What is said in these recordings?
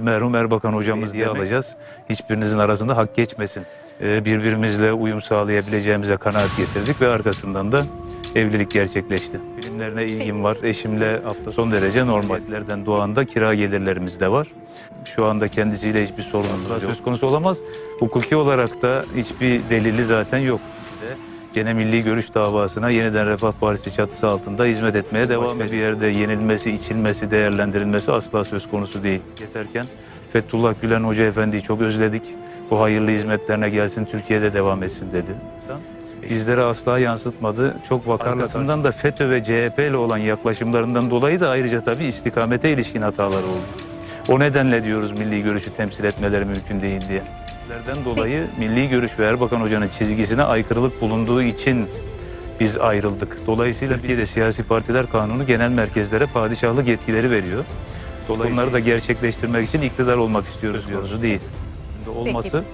Merhum Erbakan hocamız diye alacağız. Hiçbirinizin arasında hak geçmesin. Ee, Birbirimizle uyum sağlayabileceğimize kanaat getirdik ve arkasından da evlilik gerçekleşti. Filmlerine ilgim var. Eşimle hafta son derece normallerden doğan da kira gelirlerimiz de var. Şu anda kendisiyle hiçbir sorunumuz yok. Söz konusu olamaz. Hukuki olarak da hiçbir delili zaten yok. Gene milli görüş davasına yeniden Refah Partisi çatısı altında hizmet etmeye devam ediyor. Bir yerde yenilmesi, içilmesi, değerlendirilmesi asla söz konusu değil. Keserken Fethullah Gülen Hoca Efendi'yi çok özledik. Bu hayırlı hizmetlerine gelsin, Türkiye'de devam etsin dedi. Bizlere asla yansıtmadı. Çok vakarlasından da FETÖ ve CHP ile olan yaklaşımlarından dolayı da ayrıca tabii istikamete ilişkin hataları oldu. O nedenle diyoruz milli görüşü temsil etmeleri mümkün değil diye. Lerden dolayı milli görüş ve Erbakan Hoca'nın çizgisine aykırılık bulunduğu için biz ayrıldık. Dolayısıyla Türkiye'de siyasi partiler kanunu genel merkezlere padişahlık yetkileri veriyor. Dolayısıyla bunları da gerçekleştirmek için iktidar olmak istiyoruz diyoruz değil. Şimdi olması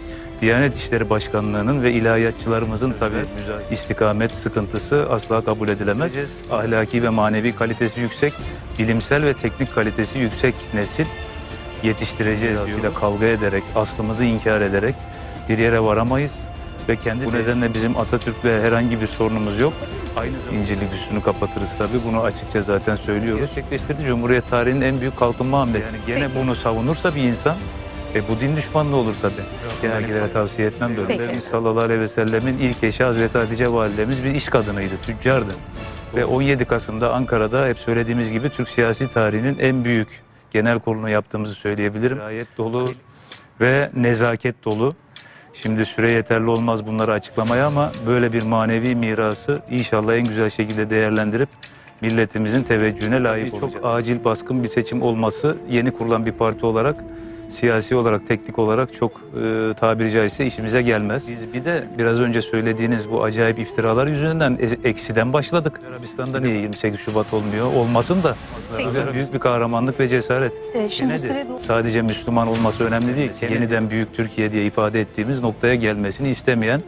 Diyanet İşleri Başkanlığı'nın ve ilahiyatçılarımızın tabii istikamet sıkıntısı asla kabul edilemez. Ahlaki ve manevi kalitesi yüksek, bilimsel ve teknik kalitesi yüksek nesil yetiştireceğiz diyor. kavga ederek, aslımızı inkar ederek bir yere varamayız. Ve kendi bu nedenle bizim Atatürk'le herhangi bir sorunumuz yok. Aynı İncirlik üstünü kapatırız tabii. Bunu açıkça zaten söylüyoruz. Gerçekleştirdi Cumhuriyet tarihinin en büyük kalkınma hamlesi. Yani gene bunu savunursa bir insan e bu din düşmanlığı olur tabii. Genelgelere tavsiye etmem böyle. Peki. Efendimiz sallallahu aleyhi ve sellemin ilk eşi Hazreti Hatice validemiz bir iş kadınıydı, tüccardı. Ve 17 Kasım'da Ankara'da hep söylediğimiz gibi Türk siyasi tarihinin en büyük genel kurulunu yaptığımız söyleyabilirim. Gayet dolu ve nezaket dolu. Şimdi süre yeterli olmaz bunları açıklamaya ama böyle bir manevi mirası inşallah en güzel şekilde değerlendirip milletimizin teveccühüne layık olacak. Çok acil baskın bir seçim olması yeni kurulan bir parti olarak siyasi olarak, teknik olarak çok e, tabiri caizse işimize gelmez. Biz bir de biraz önce söylediğiniz bu acayip iftiralar yüzünden e- eksiden başladık. Arabistan'da niye 28 Şubat olmuyor? Olmasın da. Peki. Büyük bir kahramanlık ve cesaret. Ee, şimdi Nedir? Sadece Müslüman olması önemli değil. Yeniden büyük Türkiye diye ifade ettiğimiz noktaya gelmesini istemeyen